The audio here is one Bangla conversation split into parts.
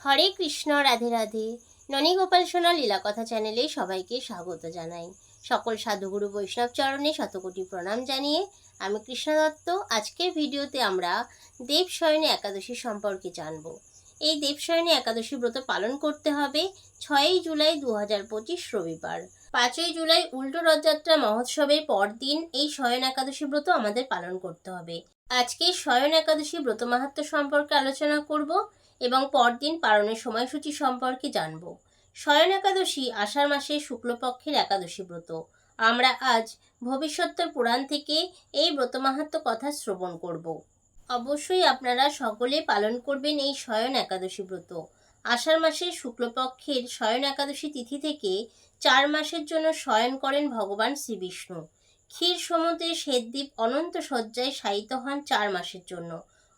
হরে কৃষ্ণ, রাধে রাধে। ননী গোপাল সোনা লীলা কথা চ্যানেলে সবাইকে স্বাগত জানাই। সকল সাধুগুরু বৈষ্ণব চরণে শতকোটি প্রণাম জানিয়ে আমি কৃষ্ণ দত্ত। আজকের ভিডিওতে আমরা দেবশয়নী একাদশী সম্পর্কে জানব। এই দেবশয়নী একাদশী ব্রত পালন করতে হবে ছয়ই জুলাই দু হাজার পঁচিশ রবিবার। পাঁচই জুলাই উল্টো রথযাত্রা মহোৎসবের পরদিন এই শয়ন একাদশী ব্রত আমাদের পালন করতে হবে। আজকে শয়ন একাদশী ব্রত মাহাত্ম্য সম্পর্কে আলোচনা করব এবং পরদিন পালনের সময়সূচি সম্পর্কে জানব। শয়ন একাদশী আষাঢ় মাসের শুক্লপক্ষের একাদশী ব্রত। আমরা আজ ভবিষ্যতের পুরাণ থেকে এই ব্রত মাহাত্ম্য কথা শ্রবণ করব। অবশ্যই আপনারা সকলে পালন করবেন এই শয়ন একাদশী ব্রত। আষাঢ় মাসের শুক্লপক্ষের শয়ন একাদশী তিথি থেকে চার মাসের জন্য শয়ন করেন ভগবান শ্রীবিষ্ণু। ক্ষীর সমুদ্রে শ্বেতদ্বীপ অনন্ত শয্যায় শায়িত হন চার মাসের জন্য।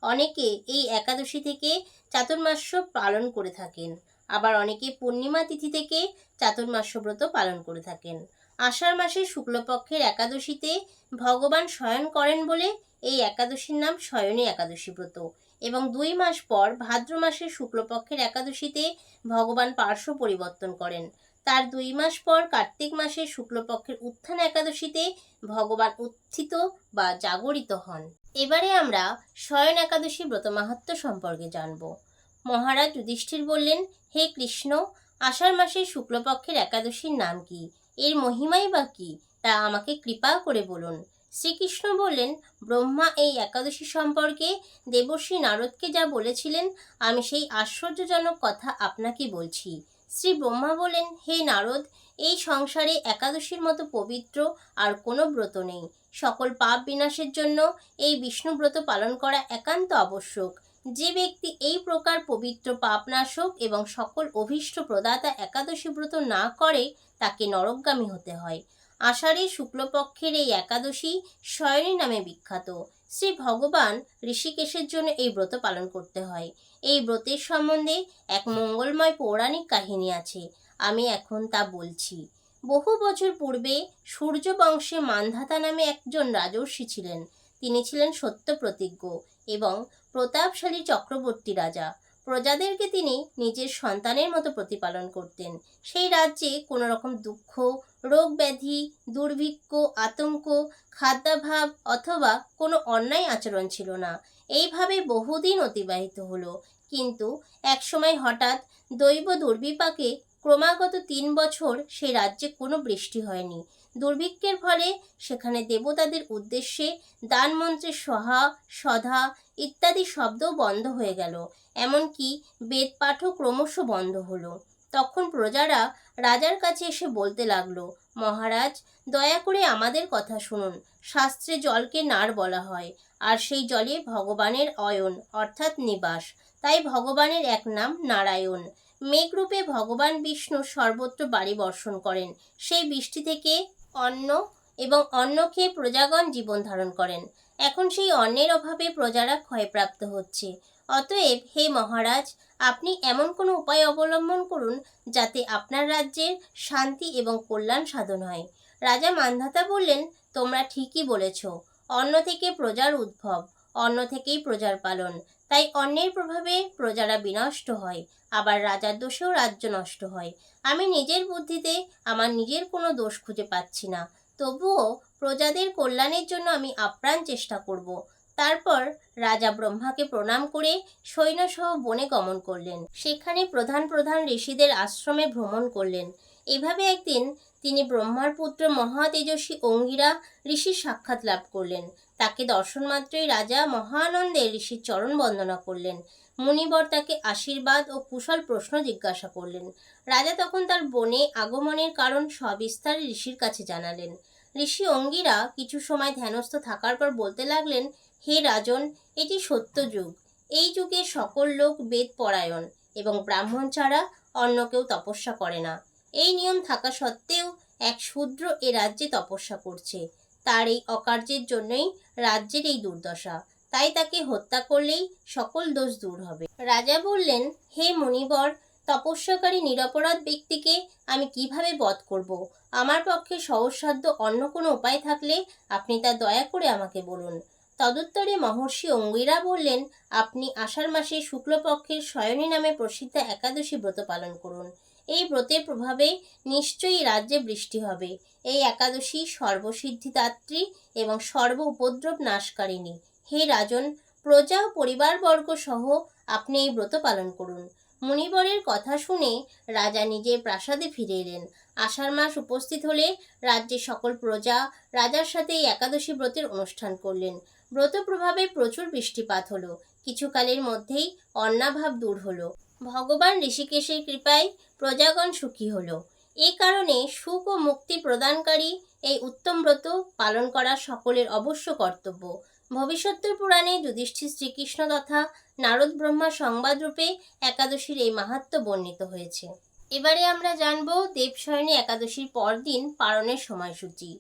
অনেকে এই একাদশী থেকে চাতুর্মাস্য পালন করে থাকেন। আবার অনেকে পূর্ণিমা তিথি থেকে চাতুর্মাস্য ব্রত পালন করে থাকেন। আষাঢ় মাসের শুক্লপক্ষের একাদশীতে ভগবান শয়ন করেন বলে এই একাদশীর নাম শয়নী একাদশী ব্রত। এবং দুই মাস পর ভাদ্র মাসের শুক্লপক্ষের একাদশীতে ভগবান পার্শ্ব পরিবর্তন করেন। তার দুই মাস পর কার্তিক মাসের শুক্লপক্ষের উত্থান একাদশীতে ভগবান উত্থিত বা জাগরিত হন। এবারে আমরা শয়ন একাদশী ব্রত মাহাত্ম্য সম্পর্কে জানব। মহারাজ যুধিষ্ঠির বললেন, হে কৃষ্ণ, আষাঢ় মাসের শুক্লপক্ষের একাদশীর নাম কি? এর মহিমাই বা কি? তা আমাকে কৃপা করে বলুন। শ্রীকৃষ্ণ বললেন, ব্রহ্মা এই একাদশী সম্পর্কে দেবর্ষী নারদকে যা বলেছিলেন, আমি সেই আশ্চর্যজনক কথা আপনাকে বলছি। শ্রী ব্রহ্মা বলেন হে নারদ, এই সংসারে একাদশীর মতো পবিত্র আর কোনো ব্রত নেই। সকল পাপ বিনাশের জন্য এই বিষ্ণু ব্রত পালন করা একান্ত আবশ্যক। যে ব্যক্তি এই প্রকার পবিত্র পাপনাশক এবং সকল অভীষ্ট প্রদাতা একাদশী ব্রত না করে, তাকে নরকগামী হতে হয়। আষাঢ়ের শুক্লপক্ষের এই একাদশী শয়নী নামে বিখ্যাত। শ্রী ভগবান ঋষিকেশের জন্য এই ব্রত পালন করতে হয়। এই ব্রতের সম্বন্ধে এক মঙ্গলময় পৌরাণিক কাহিনী আছে। আমি এখন তা বলছি। বহু বছর পূর্বে সূর্য বংশে মান্ধাতা নামে একজন রাজর্ষি ছিলেন। তিনি ছিলেন সত্য প্রতিজ্ঞ এবং প্রতাপশালী চক্রবর্তী রাজা। প্রজাদেরকে তিনি নিজের সন্তানের মতো প্রতিপালন করতেন। সেই রাজ্যে কোনো রকম দুঃখ রোগ ব্যাধি দুর্ভিক্ষ, আতঙ্ক, খাদ্যাভাব অথবা কোনো অন্যায় আচরণ ছিল না। এইভাবে বহুদিন অতিবাহিত হলো। কিন্তু একসময় হঠাৎ দৈব দুর্বিপাকে ক্রমাগত তিন বছর সে রাজ্যে কোনো বৃষ্টি হয়নি। দুর্ভিক্ষের ফলে সেখানে দেবতাদের উদ্দেশ্যে দান দানমন্ত্রের সহা, সধা ইত্যাদি শব্দও বন্ধ হয়ে গেল। এমনকি বেদ পাঠও ক্রমশ বন্ধ হলো। তখন প্রজারা রাজার কাছে এসে বলতে লাগল, মহারাজ, দয়া করে আমাদের কথা শুনুন। শাস্ত্রে জলকে নার বলা হয়, আর সেই জলে ভগবানের অয়ন, অর্থাৎ নিবাস। তাই ভগবানের এক নাম নারায়ণ। মেঘরূপে ভগবান বিষ্ণু সর্বত্র বাড়ি বর্ষণ করেন। সেই বৃষ্টি থেকে অন্ন এবং অন্ন খেয়ে প্রজাগণ জীবন ধারণ করেন। এখন সেই অন্নের অভাবে প্রজারা ক্ষয়প্রাপ্ত হচ্ছে। অতএব, হে মহারাজ, আপনি এমন কোনো উপায় অবলম্বন করুন যাতে আপনার রাজ্যের শান্তি এবং কল্যাণ সাধন হয়। রাজা মান্ধাতা বললেন, তোমরা ঠিকই বলেছ। অন্ন থেকে প্রজার উদ্ভব। অন্ন থেকেই প্রজার পালন। তাই অন্যের প্রভাবে প্রজারা বিনষ্ট হয়, আবার রাজার দোষেও রাজ্য নষ্ট হয়। আমি নিজের বুদ্ধিতে আমার নিজের কোনো দোষ খুঁজে পাচ্ছি না। তবুও প্রজাদের কল্যাণের জন্য আমি আপ্রাণ চেষ্টা করব। তারপর রাজা ব্রহ্মাকে প্রণাম করে সৈন্যসহ বনে গমন করলেন। সেখানে প্রধান প্রধান ঋষিদের আশ্রমে ভ্রমণ করলেন। এভাবে একদিন তিনি ব্রহ্মার পুত্র মহাতেজস্বী অঙ্গিরা ঋষির সাক্ষাৎ লাভ করলেন। তাকে দর্শন মাত্রই রাজা মহানন্দে ঋষির চরণ বন্দনা করলেন। মুনিবর তাকে আশীর্বাদ ও কুশল প্রশ্ন জিজ্ঞাসা করলেন। রাজা তখন তার বনে আগমনের কারণ সবিস্তারে ঋষির কাছে জানালেন। ঋষি অঙ্গিরা কিছু সময় ধ্যানস্থ থাকার পর বলতে লাগলেন, হে রাজন, এটি সত্য যুগ। এই যুগে সকল লোক বেদ পরায়ণ এবং ব্রাহ্মণ ছাড়া অন্য কেউ তপস্যা করে না। এই নিয়ম থাকা সত্ত্বেও এক শূদ্র এ রাজ্যে তপস্যা করছে। তার এই অকার্যের জন্যই রাজ্যের এই দুর্দশা। তাই তাকে হত্যা করলেই সকল দোষ দূর হবে। রাজা বললেন, হে মুনিবর, তপস্যাকারী নিরপরাধ ব্যক্তিকে আমি কীভাবে বধ করব? আমার পক্ষে সহজসাধ্য অন্য কোনো উপায় থাকলে আপনি তা দয়া করে আমাকে বলুন। তদুত্তরে মহর্ষি অঙ্গিরা বললেন, আপনি আষাঢ় মাসে শুক্লপক্ষের শয়নী নামে প্রসিদ্ধ একাদশী ব্রত পালন করুন। এই ব্রতের প্রভাবে নিশ্চয়ই রাজ্যে বৃষ্টি হবে। এই একাদশী সর্বসিদ্ধিদাত্রী এবং সর্ব উপদ্রব নাশকারিণী। হে রাজন, প্রজা ও পরিবারবর্গ সহ আপনি এই ব্রত পালন করুন। মুনিবরের কথা শুনে রাজা নিজের প্রাসাদে ফিরে এলেন। আষাঢ় মাস উপস্থিত হলে রাজ্যের সকল প্রজা রাজার সাথে এই একাদশী ব্রতের অনুষ্ঠান করলেন। ব্রত প্রভাবে প্রচুর বৃষ্টিপাত হলো। কিছুকালের মধ্যেই অন্নাভাব দূর হলো। ভগবান ঋষিকেশের কৃপায় প্রজাগণ সুখী হলো। এ কারণে সুখ ও মুক্তি প্রদানকারী এই উত্তম ব্রত পালন করা সকলের অবশ্য কর্তব্য। ভবিষ্যতের পুরাণে যুধিষ্ঠির শ্রীকৃষ্ণ তথা নারদ ব্রহ্মা সংবাদরূপে একাদশীর এই মাহাত্ম্য বর্ণিত হয়েছে। এবারে আমরা জানব দেবশয়নী একাদশীর পরদিন পালনের সময়সূচি।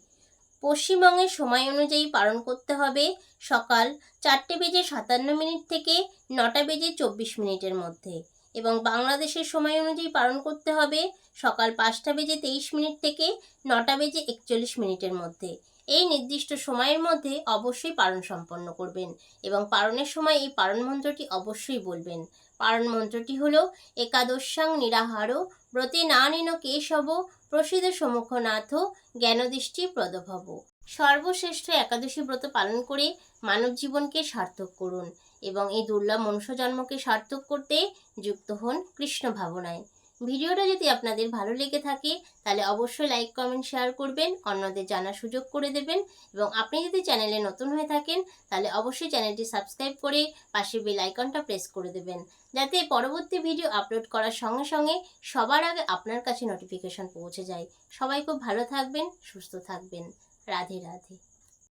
পশ্চিমবঙ্গের সময় অনুযায়ী পালন করতে হবে সকাল চারটে বেজে সাতান্ন মিনিট থেকে নটা বেজে চব্বিশ মিনিটের মধ্যে। এবং বাংলাদেশের সময় অনুযায়ী পালন করতে হবে সকাল পাঁচটা বেজে তেইশ মিনিট থেকে নটা বেজে একচল্লিশ মিনিটের মধ্যে। এই নির্দিষ্ট সময়ের মধ্যে অবশ্যই পালন সম্পন্ন করবেন এবং পালনের সময় এই পালন মন্ত্রটি অবশ্যই বলবেন। পালন মন্ত্রটি হল, একাদশাং নিরাহারো ব্রতে না নিন কেশব প্রসিদ্ধ সমুখনাথ জ্ঞানদৃষ্টি প্রদভব। সর্বশ্রেষ্ঠ একাদশী ব্রত পালন করে মানব জীবনকে সার্থক করুন। এবং এই দুর্লভ মনুষ্য জন্মকে সার্থক করতে যুক্ত হন কৃষ্ণ ভাবনায়। ভিডিওটা যদি আপনাদের ভালো লেগে থাকে, তাহলে অবশ্যই লাইক কমেন্ট শেয়ার করবেন, অন্যদের জানার সুযোগ করে দেবেন এবং আপনি যদি চ্যানেলে নতুন হয়ে থাকেন, তাহলে অবশ্যই চ্যানেলটি সাবস্ক্রাইব করে পাশে বেল আইকনটা প্রেস করে দেবেন। যাতে পরবর্তী ভিডিও আপলোড করার সঙ্গে সঙ্গে সবার আগে আপনার কাছে নোটিফিকেশন পৌঁছে যায়। সবাই খুব ভালো থাকবেন, সুস্থ থাকবেন। রাধে রাধে।